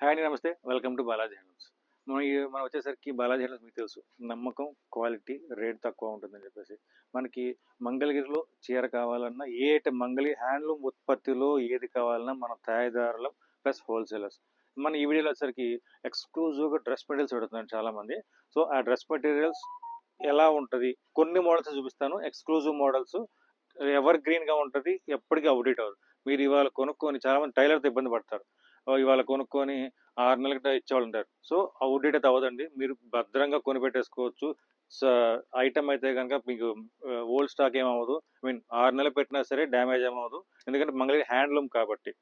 Hi అండి నమస్తే. Welcome to Balaji handlooms మనం ఈ మనం వచ్చేసరికి బాలాజీ హ్యాండ్లూమ్స్ మీకు తెలుసు. నమ్మకం క్వాలిటీ రేట్ తక్కువ ఉంటుందని చెప్పేసి. మనకి మంగళగిరిలో చీర కావాలన్నా ఏ మంగళి హ్యాండ్లూమ్ ఉత్పత్తిలో ఏది కావాలన్నా మన తయారీదారులం ప్లస్ హోల్సేలర్స్. మన ఈ వీడియోలో వచ్చేసరికి ఎక్స్క్లూజివ్గా డ్రెస్ మెటీరియల్స్ పెడుతున్నారు చాలా మంది సో ఆ డ్రెస్ మెటీరియల్స్ ఎలా ఉంటుంది? కొన్ని మోడల్స్ చూపిస్తాను. Exclusive models. ఎవర్ గ్రీన్గా ఉంటుంది ఎప్పటికీ అవుడేట్ అవ్వదు. మీరు ఇవాళ కొనుక్కొని చాలా మంది టైలర్తో ఇబ్బంది పడతారు. ఇవాళ కొనుక్కొని ఆరు నెలలకి ఇచ్చేవాళ్ళు ఉంటారు. సో అవుట్డేట్ అయితే అవ్వదండి. మీరు భద్రంగా కొని పెట్టేసుకోవచ్చు ఐటమ్ అయితే కనుక మీకు ఓల్డ్ స్టాక్ ఏమవ్వదు ఐ మీన్ ఆరు నెలలు పెట్టినా సరే డ్యామేజ్ ఏమవ్వదు ఎందుకంటే మంగళగిరి హ్యాండ్లూమ్ కాబట్టి.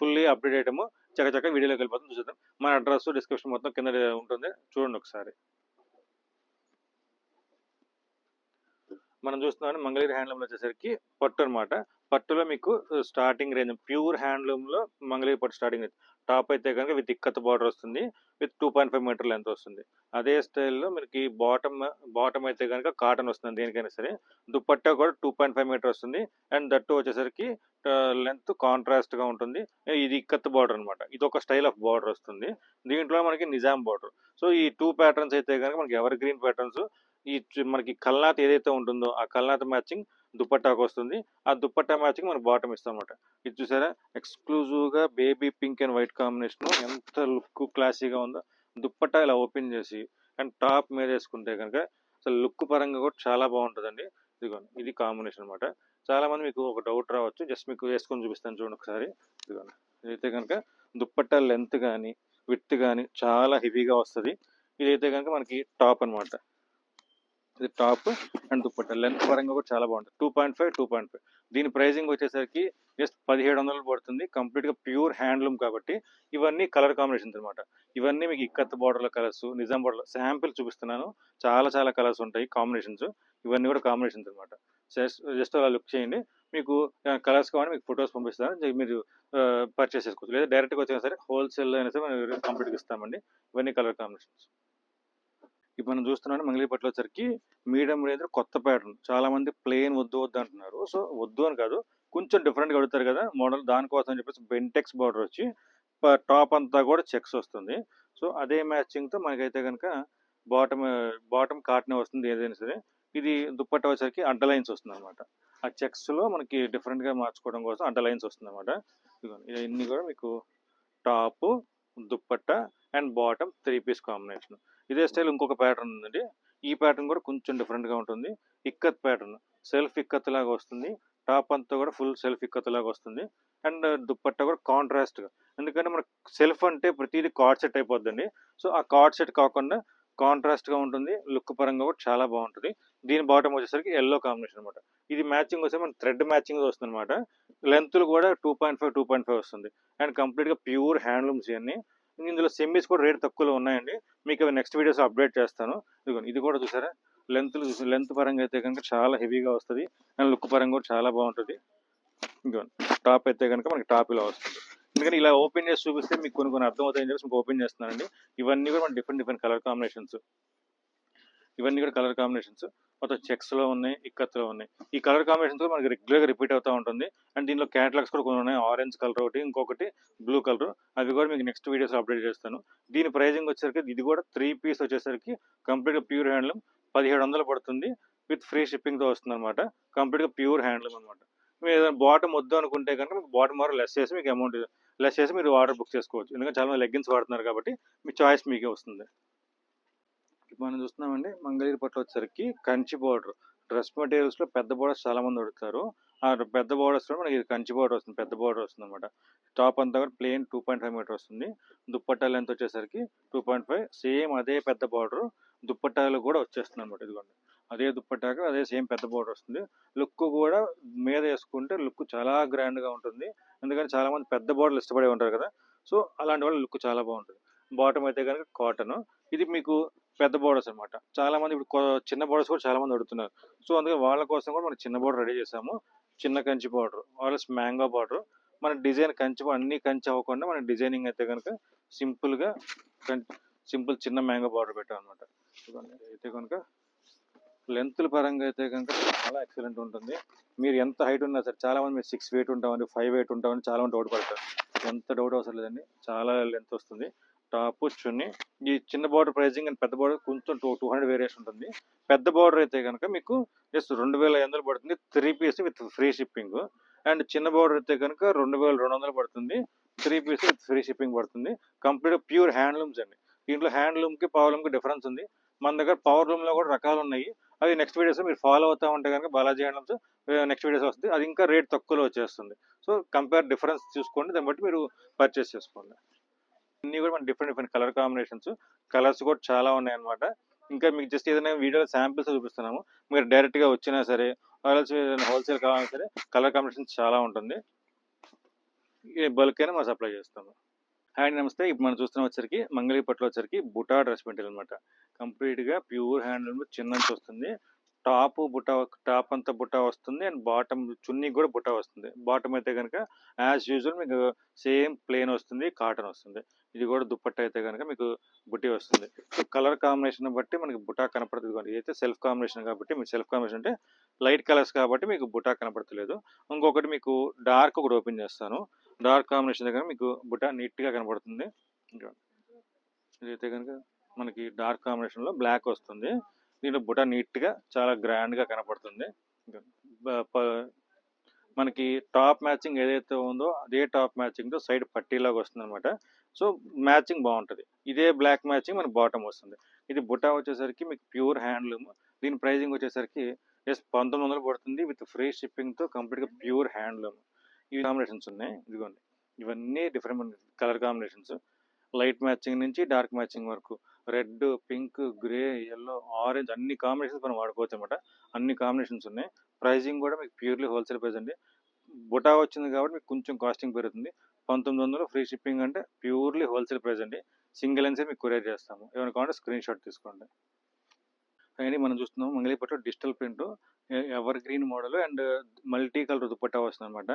Fully update item. చక్కచక్క వీడియోలోకి వెళ్ళిపోతుంది. చూసేద్దాం. మన అడ్రస్ డిస్క్రిప్షన్ మొత్తం కింద ఉంటుంది. చూడండి ఒకసారి. మనం చూస్తున్నాం మంగళగిరి హ్యాండ్లూమ్ వచ్చేసరికి పట్టు అనమాట పట్టులో మీకు స్టార్టింగ్ రేంజ్ ప్యూర్ హ్యాండ్లూమ్లో మంగళగిరి పట్టు స్టార్టింగ్ రేంజ్ టాప్ అయితే కనుక విత్ ఇక్కత్ బార్డర్ వస్తుంది with two point five meter length వస్తుంది. అదే స్టైల్లో మనకి బాటమ్ బాటమ్ అయితే కనుక కాటన్ వస్తుంది దేనికైనా సరే. దుప్పట్టా కూడా టూ పాయింట్ ఫైవ్ మీటర్ వస్తుంది. అండ్ దట్టు వచ్చేసరికి లెంత్ కాంట్రాస్ట్గా ఉంటుంది. ఇది ఇక్కత్ బార్డర్ అనమాట ఇది ఒక స్టైల్ ఆఫ్ బార్డర్ వస్తుంది. దీంట్లో మనకి నిజాం బార్డర్ సో ఈ టూ ప్యాటర్న్స్ అయితే కనుక మనకి ఎవర్ గ్రీన్ ప్యాటర్న్స్ ఈ మనకి కల్నాథ్ ఏదైతే ఉంటుందో ఆ కల్నాథ్ మ్యాచింగ్ దుపట్టాకు వస్తుంది. ఆ దుపట్టా మ్యాచింగ్ మనకు బాటమ్ ఇస్తాం అనమాట ఇది చూసారా? ఎక్స్క్లూజివ్గా baby pink and white combination ఎంత లుక్ క్లాసీగా ఉందో. దుప్పట్టా ఇలా ఓపెన్ చేసి అండ్ టాప్ మీద వేసుకుంటే కనుక అసలు లుక్ పరంగా కూడా చాలా బాగుంటుందండి. ఇదిగోండి ఇది కాంబినేషన్ అనమాట చాలా మంది మీకు ఒక డౌట్ రావచ్చు. జస్ట్ మీకు వేసుకొని చూపిస్తాను చూడండి ఒకసారి. ఇదిగోండి ఇదైతే కనుక దుప్పట్టా లెంత్ కానీ విత్ కానీ చాలా హెవీగా వస్తుంది. ఇదైతే కనుక మనకి టాప్ అన్నమాట. ఇది టాప్ అండ్ దుప్పట్ట. లెంత్ పరంగా కూడా చాలా బాగుంటుంది. Two point five two point five. దీని ప్రైజింగ్ వచ్చేసరికి జస్ట్ పదిహేడు వందలు పడుతుంది. కంప్లీట్గా ప్యూర్ హ్యాండ్లూమ్ కాబట్టి ఇవన్నీ కలర్ కాంబినేషన్స్ అనమాట ఇవన్నీ మీకు ఇక్కత్ బార్డర్ల కలర్స్ నిజాం బార్డర్ శాంపిల్ చూపిస్తున్నాను. చాలా చాలా కలర్స్ ఉంటాయి కాంబినేషన్స్. ఇవన్నీ కూడా కాంబినేషన్స్ అనమాట జస్ట్ అలా లుక్ చేయండి. మీకు కలర్స్ కావాలి మీకు ఫొటోస్ పంపిస్తాను. మీరు పర్చేస్ చేసుకోవచ్చు. లేదా డైరెక్ట్గా వచ్చినా సరే హోల్సేల్ అయినా సరే మనం కంప్లీట్గా ఇస్తామండి. ఇవన్నీ కలర్ కాంబినేషన్స్. ఇప్పుడు మనం చూస్తున్నాం మంగళీపట్ల వచ్చరికి మీడియం రేంజ్ కొత్త ప్యాటర్న్ చాలా మంది ప్లేన్ వద్దు వద్దు అంటున్నారు. సో వద్దు అని కాదు. కొంచెం డిఫరెంట్గా అడుగుతారు కదా మోడల్ దానికోసం అని చెప్పేసి బెంటెక్స్ బార్డర్ వచ్చి టాప్ అంతా కూడా చెక్స్ వస్తుంది. సో అదే మ్యాచింగ్తో మనకైతే కనుక బాటమ్ బాటమ్ కాటన్ వస్తుంది ఏదైనా సరే. ఇది దుప్పట్ట వచ్చరికి అడ్డ లైన్స్ వస్తుంది అనమాట ఆ చెక్స్లో మనకి డిఫరెంట్గా మార్చుకోవడం కోసం అడ్డ లైన్స్ వస్తుంది అనమాట ఇవన్నీ కూడా మీకు top dupatta and bottom three piece combination ఇదే స్టైల్ ఇంకొక ప్యాటర్న్ ఉందండి. ఈ ప్యాటర్న్ కూడా కొంచెం డిఫరెంట్గా ఉంటుంది. ఇక్కత్ ప్యాటర్న్ సెల్ఫ్ ఇక్కత్ లాగా వస్తుంది. టాప్ అంతా కూడా ఫుల్ సెల్ఫ్ ఇక్కత్ లాగా వస్తుంది. అండ్ దుప్పట్టా కూడా కాంట్రాస్ట్గా ఎందుకంటే మనకు సెల్ఫ్ అంటే ప్రతిదీ కార్డ్ సెట్ అయిపోద్దండి. సో ఆ కార్డ్ సెట్ కాకుండా కాంట్రాస్ట్గా ఉంటుంది. లుక్ పరంగా కూడా చాలా బాగుంటుంది. దీని బాటమ్ వచ్చేసరికి ఎల్లో కాంబినేషన్ అనమాట. ఇది మ్యాచింగ్ వస్తే మన థ్రెడ్ మ్యాచింగ్ వస్తుంది అనమాట లెంత్లు కూడా two point five two point five వస్తుంది. అండ్ కంప్లీట్గా ప్యూర్ హ్యాండ్లూమ్స్ ఇవన్నీ. ఇందులో సెమీస్ కూడా రేట్ తక్కువలో ఉన్నాయండి. మీకు అవి నెక్స్ట్ వీడియోస్ అప్డేట్ చేస్తాను. ఇది కూడా చూసారా? లెంత్ లెంత్ పరంగా అయితే కనుక చాలా హెవీగా వస్తుంది. అండ్ లుక్ పరంగా కూడా చాలా బాగుంటుంది. ఇదిగోండి టాప్ అయితే కనుక మనకి టాప్ ఇలా వస్తుంది. ఎందుకంటే ఇలా ఓపెన్ చేసి చూపిస్తే మీకు కొన్ని కొన్ని అర్థమవుతాయని చెప్పేసి మీకు ఓపెన్ చేస్తున్నానండి. ఇవన్నీ కూడా మన డిఫరెంట్ డిఫరెంట్ కలర్ కాంబినేషన్స్ ఇవన్నీ కూడా కలర్ కాంబినేషన్స్. మొత్తం చెక్స్లో ఉన్నాయి ఇక్కత్లో ఉన్నాయి. ఈ కలర్ కాంబినేషన్స్ కూడా మనకి రెగ్యులర్గా రిపీట్ అవుతూ ఉంటుంది. అండ్ దీనిలో క్యాటలాగ్స్ కూడా కొన్ని ఉన్నాయి. ఆరెంజ్ కలర్ ఒకటి ఇంకొకటి బ్లూ కలర్. అవి కూడా మీకు నెక్స్ట్ వీడియోస్ అప్డేట్ చేస్తాను. దీని ప్రైజింగ్ వచ్చేసరికి ఇది కూడా త్రీ పీస్ వచ్చేసరికి కంప్లీట్గా ప్యూర్ హ్యాండ్లూమ్. పదిహేడు వందలు పడుతుంది. విత్ ఫ్రీ షిప్పింగ్తో వస్తుంది అనమాట కంప్లీట్గా ప్యూర్ హ్యాండ్లూమ్ అనమాట మీరు ఏదైనా బాటమ్ వద్దు అనుకుంటే కనుక మీకు బాటమ్ వారు లెస్ చేసి మీకు అమౌంట్ లెస్ చేసి మీరు ఆర్డర్ బుక్ చేసుకోవచ్చు. ఎందుకంటే చాలా మంది లెగ్గిన్స్ వాడుతున్నారు కాబట్టి మీ చాయిస్ మీకే వస్తుంది. ఇప్పుడు మనం చూస్తున్నామండి మంగళగిరి పట్ల వచ్చేసరికి కంచి బార్డర్ డ్రెస్ మెటీరియల్స్లో పెద్ద బోర్డర్స్ చాలా మంది అడుగుతారు. ఆ పెద్ద బోర్డర్స్ మనకి ఇది కంచి బోర్డర్ వస్తుంది పెద్ద బోర్డర్ వస్తుంది అనమాట టాప్ అంతా కూడా plain two point five meter వస్తుంది. దుప్పట్టా లెంత్ వచ్చేసరికి టూ పాయింట్ ఫైవ్ సేమ్ అదే పెద్ద బార్డర్ దుప్పట్టాలు కూడా వచ్చేస్తుంది అనమాట ఇదిగోండి. అదే దుప్పట్టాక అదే సేమ్ పెద్ద బోర్డర్ వస్తుంది. లుక్ కూడా మీద వేసుకుంటే లుక్ చాలా గ్రాండ్గా ఉంటుంది. ఎందుకంటే చాలామంది పెద్ద బోర్డర్లు ఇష్టపడే ఉంటారు కదా. సో అలాంటి వాళ్ళ లుక్ చాలా బాగుంటుంది. బాటమ్ అయితే కనుక కాటన్ ఇది మీకు పెద్ద బోర్డర్స్ అనమాట చాలా మంది ఇప్పుడు చిన్న బోర్డర్స్ కూడా చాలా మంది అడుగుతున్నారు. సో అందుకే వాళ్ళ కోసం కూడా మనం చిన్న బోర్డర్ రెడీ చేసాము. చిన్న Kanchi border also mango border మన డిజైన్ కంచి అన్ని కంచి అవ్వకుండా మన డిజైనింగ్ అయితే కనుక సింపుల్గా సింపుల్ చిన్న మ్యాంగో బార్డర్ పెట్టాం అనమాట అయితే కనుక లెంత్ల పరంగా అయితే కనుక చాలా ఎక్సలెంట్ ఉంటుంది. మీరు ఎంత హైట్ ఉన్నా సరే చాలా మంది మీరు సిక్స్ వెయిట్ ఉంటామని ఫైవ్ వెయిట్ ఉంటామని చాలా మంది డౌట్ పడతారు. ఎంత డౌట్ అవసరం లేదండి. చాలా లెంత్ వస్తుంది. టాప్ ఈ చిన్న బార్డర్ ప్రైజింగ్ అండ్ పెద్ద బార్డర్ కొంచెం టూ టూ హండ్రెడ్ వేరియేషన్ ఉంటుంది. పెద్ద బార్డర్ అయితే కనుక మీకు జస్ట్ రెండు వేల ఐదు వందలు పడుతుంది three piece with free shipping and చిన్న బార్డర్ అయితే కనుక రెండు వేల రెండు వందలు పడుతుంది three piece with free shipping పడుతుంది. కంప్లీట్ ప్యూర్ హ్యాండ్లూమ్స్ అండి. దీంట్లో హ్యాండ్లూమ్కి పవర్లూమ్కి డిఫరెన్స్ ఉంది. మన దగ్గర పవర్ లూమ్లో కూడా రకాలు ఉన్నాయి. అవి నెక్స్ట్ వీడియోస్ మీరు ఫాలో అవుతా ఉంటే కనుక బాలాజీ హ్యాండ్లూమ్స్ నెక్స్ట్ వీడియోస్ వస్తుంది అది ఇంకా రేట్ తక్కువలో వచ్చేస్తుంది. సో కంపేర్ డిఫరెన్స్ చూసుకోండి. దాన్ని బట్టి మీరు పర్చేస్ చేసుకోండి. అన్ని కూడా మన different different colour combinations colours కూడా చాలా ఉన్నాయి అన్నమాట ఇంకా మీకు జస్ట్ ఏదైనా వీడియో శాంపిల్స్ చూపిస్తున్నాము. మీరు డైరెక్ట్గా వచ్చినా సరే ఏదైనా హోల్సేల్ కావాలన్నా సరే కలర్ కాంబినేషన్ చాలా ఉంటుంది. బల్క్ అయినా మనం సప్లై చేస్తాము. హ్యాండ్ నమస్తే. ఇప్పుడు మనం చూస్తున్న వచ్చరికి మంగళగిరిపట్లో వచ్చరికి బుటా డ్రెస్ మెటీరియల్ అనమాట కంప్లీట్గా ప్యూర్ హ్యాండ్లూమ్ చిన్న నుంచి వస్తుంది. టాప్ బుట్ట టాప్ అంతా బుట్ట వస్తుంది అండ్ బాటమ్ చున్నీ కూడా బుట్ట వస్తుంది. బాటమ్ అయితే కనుక యాజ్ యూజువల్ మీకు సేమ్ ప్లేన్ వస్తుంది కాటన్ వస్తుంది. ఇది కూడా దుప్పట్ట అయితే కనుక మీకు బుట్టి వస్తుంది. సో కలర్ కాంబినేషన్ బట్టి మనకి బుటా కనపడుతుంది కానీ ఇదైతే సెల్ఫ్ కాంబినేషన్ కాబట్టి మీకు సెల్ఫ్ కాంబినేషన్ అంటే లైట్ కలర్స్ కాబట్టి మీకు బుటా కనపడతలేదు. ఇంకొకటి మీకు డార్క్ ఒకటి ఓపెన్ చేస్తాను. డార్క్ కాంబినేషన్ దగ్గర మీకు బుటా నీట్గా కనపడుతుంది. ఇదైతే కనుక మనకి డార్క్ కాంబినేషన్లో బ్లాక్ వస్తుంది. దీంట్లో బుట నీట్గా చాలా గ్రాండ్గా కనపడుతుంది. మనకి టాప్ మ్యాచింగ్ ఏదైతే ఉందో అదే టాప్ మ్యాచింగ్తో సైడ్ పట్టీలాగా వస్తుంది అనమాట సో మ్యాచింగ్ బాగుంటుంది. ఇదే బ్లాక్ మ్యాచింగ్ మనకి బాటమ్ వస్తుంది. ఇది బుట్ట వచ్చేసరికి మీకు ప్యూర్ హ్యాండ్లూమ్ దీని ప్రైజింగ్ వచ్చేసరికి జస్ట్ పంతొమ్మిది వందలు పడుతుంది విత్ ఫ్రీ షిప్పింగ్తో కంప్లీట్గా ప్యూర్ హ్యాండ్లూమ్ ఈ కాంబినేషన్స్ ఉన్నాయి. ఇదిగోండి. ఇవన్నీ different colour combinations. Light matching నుంచి డార్క్ మ్యాచింగ్ వరకు. Red pink grey yellow orange అన్ని కాంబినేషన్స్ మనం వాడుకోవచ్చు అనమాట అన్ని కాంబినేషన్స్ ఉన్నాయి. ప్రైజింగ్ కూడా మీకు ప్యూర్లీ హోల్సేల్ ప్రైస్ అండి. బుటా వచ్చింది కాబట్టి మీకు కొంచెం కాస్టింగ్ పెరుగుతుంది. పంతొమ్మిది వందలు ఫ్రీ షిప్పింగ్ అంటే ప్యూర్లీ హోల్సేల్ ప్రైస్ అండి. సింగిల్ అన్సే మీకు కొరియర్ చేస్తాము. ఏమైనా కావాలంటే స్క్రీన్ షాట్ తీసుకోండి. అని మనం చూస్తున్నాం మంగళీపట్టు digital print evergreen model and multi colour dupatta వస్తుంది అనమాట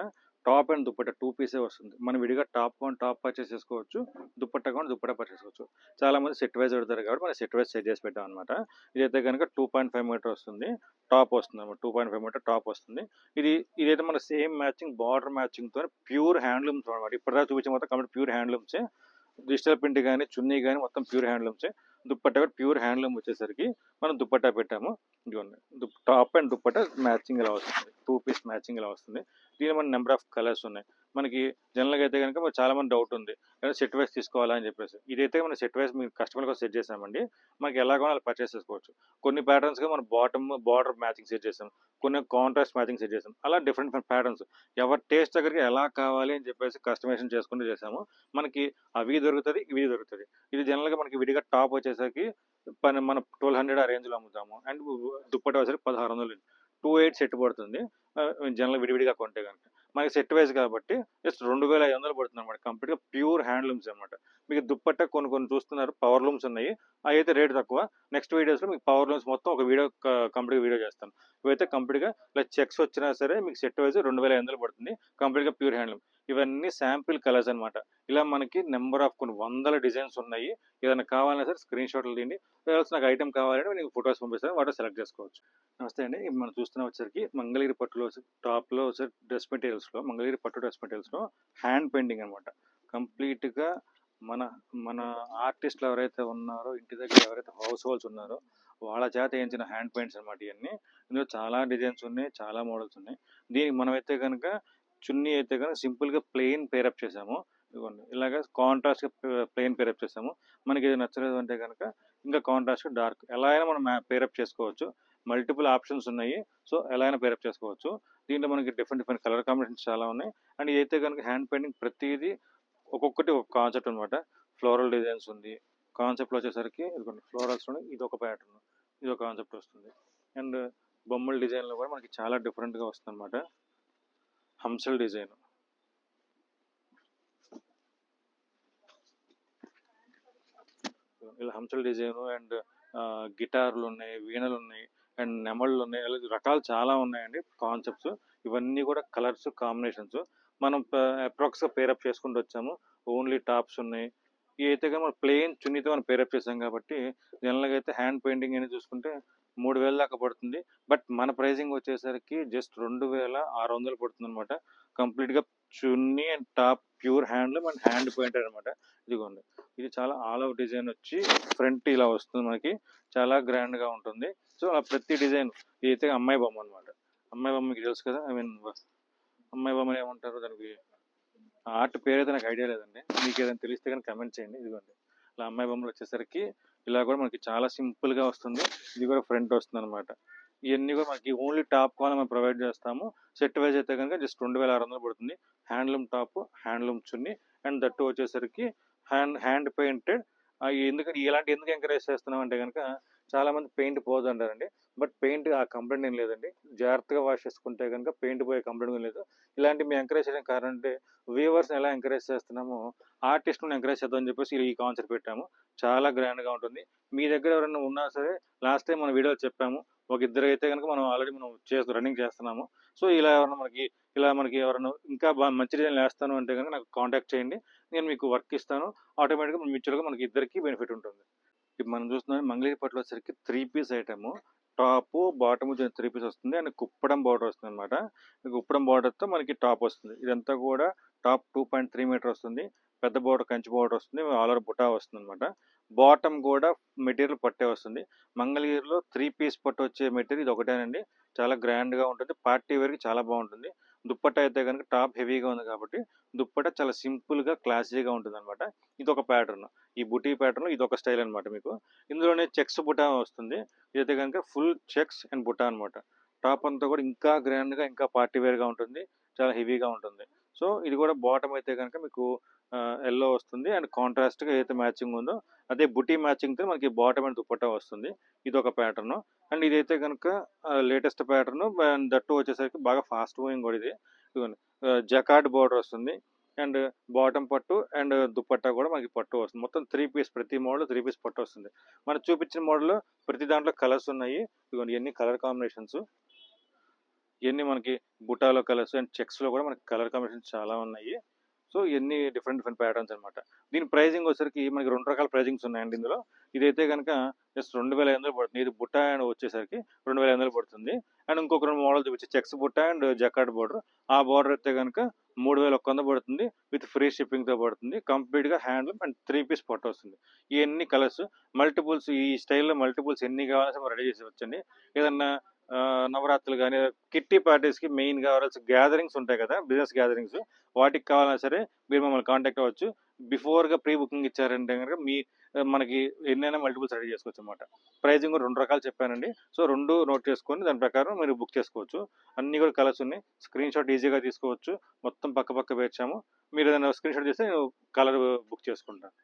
టాప్ అండ్ దుపట్టా టూ పీసే వస్తుంది. మనం విడిగా టాప్ కాన్ టాప్ పర్చేస్ చేసుకోవచ్చు. దుప్పట్ట కాన్ దుపట్టా పర్చేస్ చేసుకోవచ్చు. చాలా మంది సెట్ వైజ్ పెడతారు కాబట్టి మనం సెట్ వైజ్ సెట్ చేసి పెట్టాం అనమాట ఇదైతే కనుక టూ పాయింట్ ఫైవ్ మీటర్ వస్తుంది. టాప్ వస్తుంది అనమాట two point five meter top వస్తుంది. ఇది ఇదైతే మన సేమ్ మ్యాచింగ్ బార్డర్ మ్యాచింగ్తో ప్యూర్ హ్యాండ్లూమ్స్ అనమాట ఇప్పటిదాకా చూపించే మొత్తం కాబట్టి ప్యూర్ హ్యాండ్లూమ్సే. డిజిటల్ ప్రింట్ కానీ చున్నీ కానీ మొత్తం ప్యూర్ హ్యాండ్లూమ్సే. దుప్పట్ట కూడా ప్యూర్ హ్యాండ్లూమ్ వచ్చేసరికి మనం దుప్పట్టా పెట్టాము. ఇదిగోండి. టాప్ అండ్ దుప్పట్ట మ్యాచింగ్ ఇలా వస్తుంది? టూ పీస్ మ్యాచింగ్ ఇలా వస్తుంది? దీని మన నెంబర్ ఆఫ్ కలర్స్ ఉన్నాయి. మనకి జనరల్గా అయితే కనుక చాలా మంది డౌట్ ఉంది. సెట్ వైస్ తీసుకోవాలా అని చెప్పేసి. ఇదైతే మనం సెట్ వైస్ మీకు కస్టమర్ కోసం సెట్ చేసామండి. మనకి ఎలా కావాలో పర్చేస్ చేసుకోవచ్చు. కొన్ని ప్యాటర్న్స్గా మనం బాటమ్ బార్డర్ మ్యాచింగ్ సెట్ చేసాం. కొన్ని కాంట్రాస్ట్ మ్యాచింగ్ సెట్ చేసాం. అలా డిఫరెంట్ డిఫరెంట్ ప్యాటర్న్స్. ఎవరి టేస్ట్ దగ్గరికి ఎలా కావాలి అని చెప్పేసి కస్టమైజేషన్ చేసుకుంటూ చేసాము. మనకి అవి దొరుకుతుంది ఇవి దొరుకుతుంది. ఇది జనరల్గా మనకి విడిగా టాప్ వచ్చేసి వచ్చేసరికి పని మన ట్వెల్వ్ హండ్రెడ్ ఆ రేంజ్లో అమ్ముతాము. అండ్ దుప్పటి వచ్చేసరికి పదహారు వందలు టూ ఎయిట్ సెట్ పడుతుంది. జనరల్ విడివిడిగా కొంటే కనుక. మనకి సెట్ వైజ్ కాబట్టి జస్ట్ రెండు వేల ఐదు వందలు పడుతుంది అనమాట కంప్లీట్గా ప్యూర్ హ్యాండ్లూమ్స్ అనమాట మీకు దుప్పట్ట కొన్ని కొన్ని చూస్తున్నారు పవర్ లూమ్స్ ఉన్నాయి. అవి అయితే రేట్ తక్కువ. నెక్స్ట్ వీడియోస్లో మీకు పవర్ లూమ్స్ మొత్తం ఒక వీడియో కంప్లీట్గా వీడియో చేస్తాను. ఇవైతే కంప్లీట్గా ఇలా చెక్స్ వచ్చినా సరే మీకు సెట్ వైజ్ రెండు వేల ఐదు వందలు పడుతుంది. కంప్లీట్గా ప్యూర్ హ్యాండ్లూమ్ ఇవన్నీ శాంపిల్ కలర్స్ అనమాట ఇలా మనకి నెంబర్ ఆఫ్ కొన్ని వందల డిజైన్స్ ఉన్నాయి. ఏదైనా కావాలన్నా సరే స్క్రీన్ షాట్లు తీయండి. లేదా నాకు ఐటమ్ కావాలంటే నేను ఫొటోస్ పంపిస్తాను. వాటిలో సెలెక్ట్ చేసుకోవచ్చు. నమస్తే అండి. మనం చూస్తున్న వచ్చరికి మంగళగిరి పట్టులో టాప్లో వచ్చే డ్రెస్ మెటీరియల్స్లో మంగళగిరి పట్టు డ్రెస్ మెటీరియల్స్లో హ్యాండ్ పెయింటింగ్ అనమాట కంప్లీట్గా మన మన ఆర్టిస్టులు ఎవరైతే ఉన్నారో ఇంటి దగ్గర ఎవరైతే హౌస్ హోల్డ్స్ ఉన్నారో వాళ్ళ చేత వేయించిన హ్యాండ్ పెయింట్స్ అనమాట ఇవన్నీ. ఇందులో చాలా డిజైన్స్ ఉన్నాయి చాలా మోడల్స్ ఉన్నాయి. దీనికి మనమైతే కనుక చున్నీ అయితే కనుక సింపుల్గా ప్లెయిన్ పేరప్ చేసాము. ఇదిగోండి ఇలాగ కాంట్రాస్ట్గా ప్లెయిన్ పేరప్ చేసాము. మనకి ఏది నచ్చలేదు అంటే కనుక ఇంకా కాంట్రాస్ట్ డార్క్ ఎలా అయినా మనం పేరప్ చేసుకోవచ్చు. మల్టిపుల్ ఆప్షన్స్ ఉన్నాయి. సో ఎలా అయినా పేరప్ చేసుకోవచ్చు. దీంట్లో మనకి డిఫరెంట్ డిఫరెంట్ కలర్ కాంబినేషన్స్ చాలా ఉన్నాయి. అండ్ ఇదైతే కనుక హ్యాండ్ పెయింటింగ్ ప్రతిదీ ఒక్కొక్కటి ఒక కాన్సెప్ట్ అనమాట ఫ్లోరల్ డిజైన్స్ ఉంది. కాన్సెప్ట్లో వచ్చేసరికి ఇదిగోండి ఫ్లోరల్స్ ఇది ఒక ప్యాటర్న్ ఇది ఒక కాన్సెప్ట్ వస్తుంది. అండ్ బొమ్మల డిజైన్లో కూడా మనకి చాలా డిఫరెంట్గా వస్తుంది అనమాట హంసల్ డిజైన్. ఇలా హంసల్ డిజైన్ అండ్ గిటార్లు ఉన్నాయి వీణలు ఉన్నాయి అండ్ నెమళ్ళు ఉన్నాయి ఇలా రకాలు చాలా ఉన్నాయండి కాన్సెప్ట్స్. ఇవన్నీ కూడా కలర్స్ కాంబినేషన్స్. మనం అప్రాక్స్గా పేరప్ చేసుకుంటూ వచ్చాము. ఓన్లీ టాప్స్ ఉన్నాయి. అయితే కానీ మనం ప్లెయిన్ చున్నీతో మనం పేరప్ చేసాం కాబట్టి జనరల్గా అయితే హ్యాండ్ పెయింటింగ్ అనేది చూసుకుంటే మూడు వేల దాకా పడుతుంది. బట్ మన ప్రైజింగ్ వచ్చేసరికి జస్ట్ రెండు వేల ఆరు వందలు పడుతుంది అనమాట కంప్లీట్గా chunni and top pure handloom and hand painter అనమాట ఇదిగోండి. ఇది చాలా ఆల్ అవుట్ డిజైన్ వచ్చి ఫ్రంట్ ఇలా వస్తుంది మనకి. చాలా గ్రాండ్గా ఉంటుంది. సో ప్రతి డిజైన్ ఇదైతే అమ్మాయి బొమ్మ అనమాట అమ్మాయి బొమ్మ మీకు తెలుసు కదా? ఐ మీన్ అమ్మాయి బొమ్మలు ఏమంటారు? దానికి ఆర్ట్ పేరు అయితే నాకు ఐడియా లేదండి. మీకు ఏదైనా తెలిస్తే కానీ కమెంట్ చేయండి. ఇదిగోండి. ఇలా అమ్మాయి బొమ్మలు వచ్చేసరికి ఇలా కూడా మనకి చాలా సింపుల్గా వస్తుంది. ఇది కూడా ఫ్రంట్ వస్తుంది అనమాట ఇవన్నీ కూడా మనకి ఓన్లీ టాప్ కావాలి మనం ప్రొవైడ్ చేస్తాము. సెట్ వైజ్ అయితే కనుక జస్ట్ రెండు వేల ఆరు వందలు పడుతుంది. Handloom top handloom chunni and that వచ్చేసరికి హ్యాండ్ హ్యాండ్ పెయింటెడ్ ఎందుకంటే ఇలాంటి ఎందుకు ఎంకరేజ్ చేస్తున్నాం అంటే కనుక చాలామంది పెయింట్ పోదు అంటారండి బట్ పెయింట్ ఆ కంప్లైంట్ ఏం లేదండి. జాగ్రత్తగా వాష్ చేసుకుంటే కనుక పెయింట్ పోయే కంప్లైంట్ ఏం లేదు. ఇలాంటి మేము ఎంకరేజ్ చేయడం కారణం అంటే వ్యూవర్స్ని ఎలా ఎంకరేజ్ చేస్తున్నామో ఆర్టిస్ట్ని ఎంకరేజ్ చేద్దాం అని చెప్పేసి ఈ కాన్సెప్ట్ పెట్టాము. చాలా గ్రాండ్గా ఉంటుంది. మీ దగ్గర ఎవరైనా ఉన్నా సరే లాస్ట్ టైం మన వీడియోలో చెప్పాము. ఒక ఇద్దరు అయితే కనుక మనం ఆల్రెడీ మనం చేస్తూ రన్నింగ్ చేస్తున్నాము. సో ఇలా ఎవరైనా మనకి ఇలా మనకి ఎవరైనా ఇంకా బాగా మంచి డిజైన్ వేస్తాను అంటే కనుక నాకు కాంటాక్ట్ చేయండి. నేను మీకు వర్క్ ఇస్తాను. ఆటోమేటిక్గా మ్యూచువల్గా మనకి ఇద్దరికి బెనిఫిట్ ఉంటుంది. ఇప్పుడు మనం చూస్తున్నాం మంగళగిరి వచ్చరికి వచ్చేసరికి three piece item top bottom three piece వస్తుంది. అండ్ కుప్పడం బార్డర్ వస్తుంది అనమాట కుప్పడం బార్డర్తో మనకి టాప్ వస్తుంది. ఇదంతా కూడా top two point three meter వస్తుంది. పెద్ద బోర్డర్ కంచి బోర్డర్ వస్తుంది. ఆల్ ఓవర్ బుటా వస్తుంది అనమాట బాటమ్ కూడా మెటీరియల్ పట్టే వస్తుంది. మంగళగిరిలో త్రీ పీస్ పట్టు వచ్చే మెటీరియల్ ఇది ఒకటేనండి. చాలా గ్రాండ్గా ఉంటుంది. పార్టీ వేర్కి చాలా బాగుంటుంది. దుప్పట అయితే కనుక టాప్ హెవీగా ఉంది కాబట్టి దుప్పట్ట చాలా సింపుల్గా క్లాసీగా ఉంటుంది అనమాట ఇది ఒక ప్యాటర్న్. ఈ బుటీ ప్యాటర్న్ ఇది ఒక స్టైల్ అనమాట మీకు. ఇందులోనే చెక్స్ బుటా వస్తుంది. ఇదైతే కనుక ఫుల్ చెక్స్ అండ్ బుటా అనమాట టాప్ అంతా కూడా ఇంకా గ్రాండ్గా ఇంకా పార్టీ వేర్గా ఉంటుంది. చాలా హెవీగా ఉంటుంది. సో ఇది కూడా బాటమ్ అయితే కనుక మీకు ఎల్లో వస్తుంది. అండ్ కాంట్రాస్ట్గా ఏదైతే మ్యాచింగ్ ఉందో అదే బుటీ మ్యాచింగ్తో మనకి బాటమ్ అండ్ దుప్పట్టా వస్తుంది. ఇది ఒక ప్యాటర్న్ అండ్ ఇదైతే కనుక లేటెస్ట్ ప్యాటర్న్ అండ్ దట్టు వచ్చేసరికి బాగా ఫాస్ట్ మూవింగ్ కూడా ఇది. ఇదిగోండి. జకాట్ బార్డర్ వస్తుంది. అండ్ బాటమ్ పట్టు అండ్ దుప్పట్టా కూడా మనకి పట్టు వస్తుంది. మొత్తం త్రీ పీస్ ప్రతి మోడల్ త్రీ పీస్ పట్టు వస్తుంది. మనం చూపించిన మోడల్ ప్రతి దాంట్లో కలర్స్ ఉన్నాయి. ఇదిగోండి ఇవన్నీ కలర్ కాంబినేషన్స్ ఇవన్నీ మనకి బుటాలో కలర్స్ అండ్ చెక్స్లో కూడా మనకి కలర్ కాంబినేషన్ చాలా ఉన్నాయి. సో ఇవన్నీ డిఫరెంట్ డిఫరెంట్ ప్యాటర్న్స్ అనమాట దీని ప్రైజింగ్ వచ్చేసరికి మనకి రెండు రకాల ప్రైజింగ్స్ ఉన్నాయండి ఇందులో. ఇదైతే కనుక జస్ట్ రెండు వేల ఐదు పడుతుంది. ఇది బుట్ట అండ్ వచ్చేసరికి రెండు వేల ఐదు పడుతుంది. అండ్ ఇంకొక రెండు మోడల్ చూపించి చెక్స్ బుట్ట అండ్ జకాట్ బార్డర్. ఆ బార్డర్ అయితే కనుక మూడు వేల ఒక్క వంద పడుతుంది విత్ ఫ్రీ షిప్పింగ్తో పడుతుంది. కంప్లీట్గా హ్యాండ్లూమ్ అండ్ త్రీ పీస్ పట్టు వస్తుంది. ఇవన్నీ కలర్స్ మల్టిపుల్స్ ఈ స్టైల్లో మల్టిపుల్స్ ఎన్ని కావాల్సి మనం రెడీ చేసి వచ్చండి. ఏదన్నా నవరాత్రులు కానీ కిట్టి పార్టీస్కి మెయిన్ కావాల్సిన గ్యాదరింగ్స్ ఉంటాయి కదా బిజినెస్ గ్యాదరింగ్స్ వాటికి కావాలన్నా సరే మీరు మమ్మల్ని కాంటాక్ట్ అవ్వచ్చు. బిఫోర్గా ప్రీ బుకింగ్ ఇచ్చారంటే కనుక మీ మనకి ఎన్నైనా మల్టిపుల్స్ రెడీ చేసుకోవచ్చు అనమాట ప్రైజింగ్ కూడా రెండు రకాలు చెప్పానండి. సో రెండు నోట్ చేసుకొని దాని ప్రకారం మీరు బుక్ చేసుకోవచ్చు. అన్నీ కూడా కలర్స్ ఉన్నాయి. స్క్రీన్ షాట్ ఈజీగా తీసుకోవచ్చు. మొత్తం పక్క పక్క పేర్చాము మీరు ఏదైనా స్క్రీన్ షాట్ చేస్తే నేను కలర్ బుక్ చేసుకుంటాను